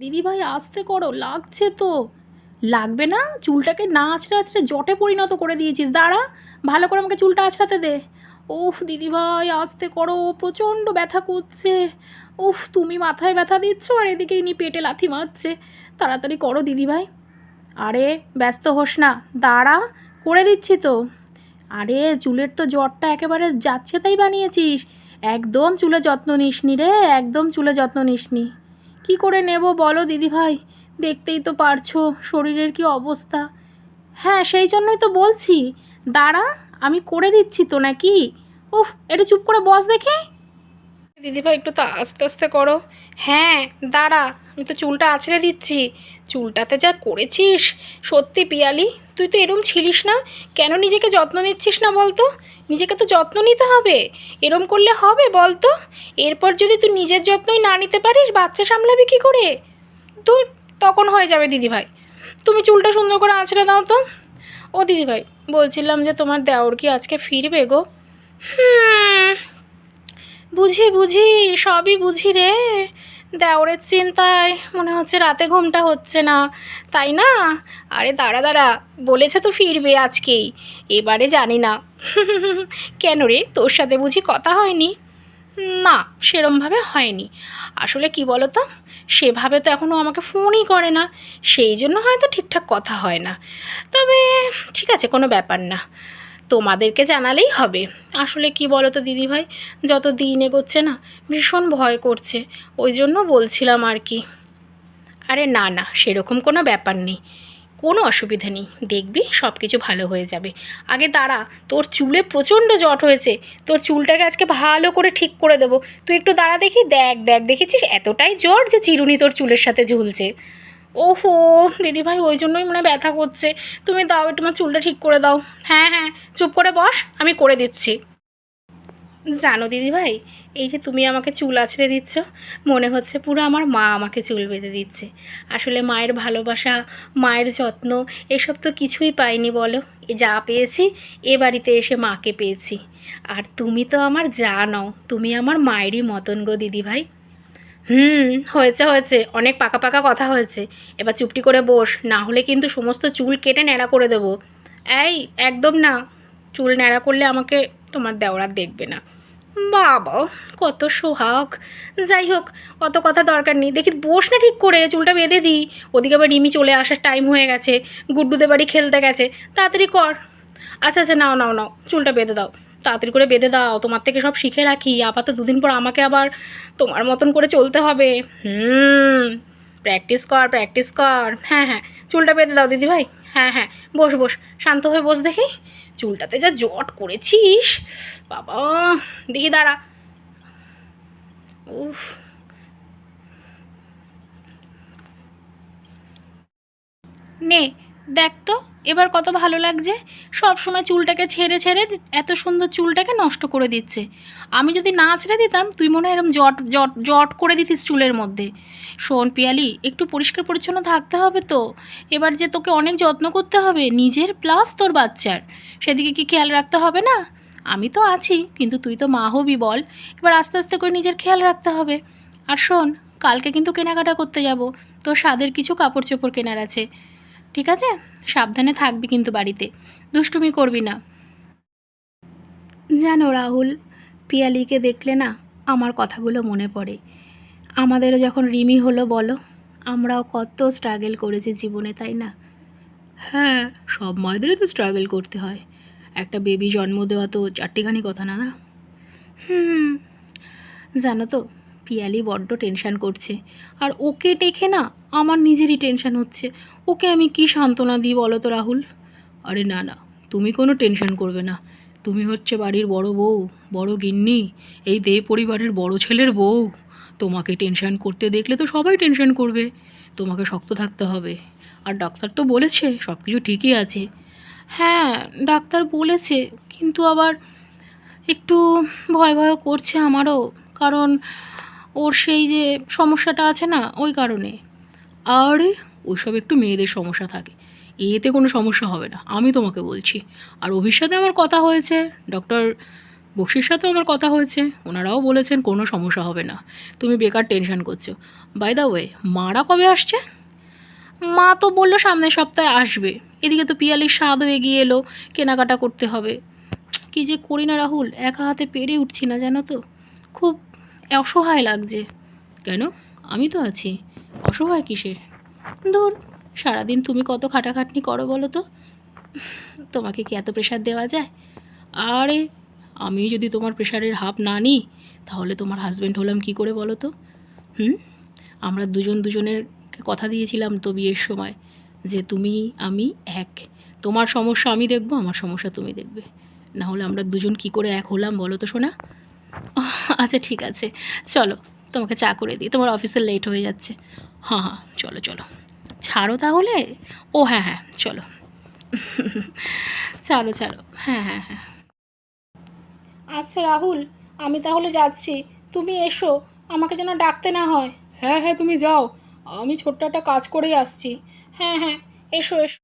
দিদিভাই, আস্তে করো, লাগছে তো। লাগবে না? চুলটাকে না আছড়ে আছড়ে জটে পরিণত করে দিয়েছিস। দাঁড়া, ভালো করে আমাকে চুলটা আছড়াতে দে। উফ দিদিভাই, আস্তে করো, প্রচণ্ড ব্যথা করছে। উফ তুমি মাথায় ব্যথা দিচ্ছ আর এদিকে ইনি পেটে লাথি মারছে। তাড়াতাড়ি করো, দিদিভাই। আরে, ব্যস্ত হোস না। দাঁড়া, করে দিচ্ছি তো। আরে, চুলের তো জ্বরটা একেবারে যাচ্ছে তাই বানিয়েছিস। একদম চুলে যত্ন নিসনি রে, একদম চুলে যত্ন নিসনি। কি করে নেব বলো দিদিভাই? দেখতেই তো পারছ শরীরের কি অবস্থা। হ্যাঁ সেই জন্যই তো বলছি। দাঁড়া, আমি করে দিচ্ছি তো নাকি? উফ এটা চুপ করে বস দেখে। দিদিভাই, একটু তো আস্তে আস্তে করো। হ্যাঁ দাঁড়া। আমি তো চুলটা আছড়ে দিচ্ছি। চুলটাতে যা করেছিস? সত্যি পিয়ালি, তুই তো এরম ছিলিস না। কেন নিজেকে যত্ন নিচ্ছিস না বলতো? নিজেকে তো যত্ন নিতে হবে। এরম করলে হবে বলতো? এরপর যদি তুই নিজের যত্নই না নিতে পারিস, বাচ্চা সামলাবি কী করে? তোর তখন হয়ে যাবে দিদিভাই। তুমি চুলটা সুন্দর করে আঁচড়ে দাও তো। ও দিদিভাই, বলছিলাম যে তোমার দেওর কি আজকে ফিরবে গো? হুম। বুঝি বুঝি, সবই বুঝি রে। দেওরের চিন্তায় মনে হচ্ছে রাতে ঘুমটা হচ্ছে না। তাই না? আরে দাঁড়া দাঁড়া, বলেছে তো ফিরবে আজকেই। এবারে জানি না। কেন রে? তোর সাথে বুঝি কথা হয়নি? না, সেরমভাবে হয়নি। আসলে কি বলো তো সেভাবে তো এখনও আমাকে ফোনই করে না। সেই জন্য হয়তো ঠিকঠাক কথা হয় না। তবে ঠিক আছে, কোনো ব্যাপার না। তোমাদেরকে জানালেই হবে। আসলে কি বলো তো দিদিভাই? যত দিন এগোচ্ছে না, ভীষণ ভয় করছে। ওই জন্য বলছিলাম আর কি। আরে না না, সেরকম কোনো ব্যাপার নেই। কোনো অসুবিধা নেই। দেখবি সব কিছু ভালো হয়ে যাবে। আগে দাঁড়া, তোর চুলে প্রচণ্ড জট হয়েছে। তোর চুলটাকে আজকে ভালো করে ঠিক করে দেবো। তুই একটু দাঁড়া দেখি। দেখ দেখ, দেখেছিস? এতটাই জ্বর যে চিরুনি তোর চুলের সাথে ঝুলছে। ওহো, দিদিভাই, ওই জন্যই মনে ব্যথা করছে। তুমি দাও, একটু আমার চুলটা ঠিক করে দাও। হ্যাঁ হ্যাঁ চুপ করে বস, আমি করে দিচ্ছি। জানো দিদিভাই, এই যে তুমি আমাকে চুল আছড়ে দিচ্ছ, মনে হচ্ছে পুরো আমার মা আমাকে চুল বেঁধে দিচ্ছে। আসলে মায়ের ভালোবাসা, মায়ের যত্ন, এসব তো কিছুই পাইনি বলো। যা পেয়েছি, এ বাড়িতে এসে মাকে পেয়েছি। আর তুমি তো আমার যা নও তুমি আমার মায়েরই মতন গো দিদিভাই। হুম। হয়েছে হয়েছে। অনেক পাকা পাকা কথা হয়েছে। এবার চুপটি করে বস, না হলে কিন্তু সমস্ত চুল কেটে ন্যাড়া করে দেবো। এই, একদম না। চুল ন্যাড়া করলে আমাকে তোমার দেওয়ার দেখবে না। বাবা, কত সোহাগ। যাই হোক, অত কথা দরকার নেই। দেখি বস না ঠিক করে, চুলটা বেঁধে দিই। ওদিকে আবার রিমি চলে আসার টাইম হয়ে গেছে। গুড্ডুদের বাড়ি খেলতে গেছে। তাড়াতাড়ি কর। আচ্ছা আচ্ছা নাও নাও নাও। চুলটা বেঁধে দাও। তাড়াতাড়ি করে বেঁধে দাও, তোমার থেকে সব শিখে রাখি, আপাতত দুদিন পর আমাকে আবার তোমার মতন করে চলতে হবে। হুম প্র্যাকটিস কর প্র্যাকটিস কর। হ্যাঁ হ্যাঁ চুলটা বেঁধে দাও দিদি ভাই। হ্যাঁ হ্যাঁ বস বস, শান্ত হয়ে বস দেখি। চুলটাতে যা জট করেছিস, বাবা দেখি দাঁড়া। উফ। নে দেখ তো, এবার কত ভালো লাগছে। সব সময় চুলটাকে ছেড়ে ছেড়ে এত সুন্দর চুলটাকে নষ্ট করে দিচ্ছে। আমি যদি না ছেড়ে দিতাম, তুই মনে হয় এরম জট জট জট করে দিতিস চুলের মধ্যে। শোন পিয়ালি, একটু পরিষ্কার পরিচ্ছন্ন থাকতে হবে তো। এবার যে তোকে অনেক যত্ন করতে হবে, নিজের প্লাস তোর বাচ্চার। সেদিকে কি খেয়াল রাখতে হবে না? আমি তো আছি, কিন্তু তুই তো মা হবি বল। এবার আস্তে আস্তে করে নিজের খেয়াল রাখতে হবে। আর শোন, কালকে কিন্তু কেনাকাটা করতে যাব। তোর স্বাদের কিছু কাপড় চোপড় কেনার আছে। ঠিক আছে? সাবধানে থাকবি কিন্তু বাড়িতে। দুষ্টুমি করবি না। জানো রাহুল পিয়ালিকে দেখলে না আমার কথাগুলো মনে পড়ে। আমাদেরও যখন রিমি হলো বলো আমরাও কত স্ট্রাগল করেছি জীবনে তাই না? হ্যাঁ সব মায়েদেরই তো স্ট্রাগল করতে হয়। একটা বেবি জন্ম দেওয়া তো চারটিখানি কথা না না? হুম জানো তো পিয়ালি বড্ড টেনশান করছে। আর ওকে দেখে না আমার নিজেরই টেনশান হচ্ছে। ওকে আমি কি সান্ত্বনা দিই বলো তো রাহুল? আরে না না, তুমি কোনো টেনশন করবে না। তুমি হচ্ছে বাড়ির বড় বউ, বড় গিন্নি, এই দে পরিবারের বড় ছেলের বউ। তোমাকে টেনশান করতে দেখলে তো সবাই টেনশান করবে। তোমাকে শক্ত থাকতে হবে। আর ডাক্তার তো বলেছে সব কিছু ঠিকই আছে। হ্যাঁ ডাক্তার বলেছে, কিন্তু আবার একটু ভয় ভয় করছে আমারও। কারণ ওর সেই যে সমস্যাটা আছে না, ওই কারণে। আরে, ওইসব একটু মেয়েদের সমস্যা থাকে। এতে কোনো সমস্যা হবে না, আমি তোমাকে বলছি। আর অভির সাথে আমার কথা হয়েছে, ডক্টর বক্সির সাথেও আমার কথা হয়েছে, ওনারাও বলেছেন কোনো সমস্যা হবে না। তুমি বেকার টেনশন করছ। বাই দা ওয়ে মারা কবে আসছে? মা তো বলল সামনের সপ্তাহে আসবে। এদিকে তো পিয়ালির স্বাদও এগিয়ে এলো, কেনাকাটা করতে হবে। কি যে করি না রাহুল, একা হাতে পেরে উঠছি না, জানো তো? খুব অসহায় লাগছে। কেন? আমি তো আছি। অসহায় কিসের? ধর, সারাদিন তুমি কত খাটাখাটনি করো বলো তো? তোমাকে কি এত প্রেশার দেওয়া যায়? আরে, আমি যদি তোমার প্রেশারের হাফ না নিই, তাহলে তোমার হাজব্যান্ড হলাম কি করে বলো তো? হুম? আমরা দুজন দুজনের কথা দিয়েছিলাম তো বিয়ের সময়, যে তুমি, আমি এক। তোমার সমস্যা আমি দেখব, আমার সমস্যা তুমি দেখবে। না হলে আমরা দুজন কি করে এক হলাম বলো তো শোনা আচ্ছা ঠিক আছে। চলো তোমাকে চা করে দিই। তোমার অফিসে লেট হয়ে যাচ্ছে। হ্যাঁ হ্যাঁ চলো চলো। ছাড়ো তাহলে? ও হ্যাঁ হ্যাঁ চলো। চলো চলো হ্যাঁ হ্যাঁ হ্যাঁ। আচ্ছা রাহুল আমি তাহলে যাচ্ছি। তুমি এসো আমাকে যেন ডাকতে না হয়। হ্যাঁ হ্যাঁ তুমি যাও। আমি ছোট্ট একটা কাজ করেই আসছি। হ্যাঁ হ্যাঁ এসো এসো।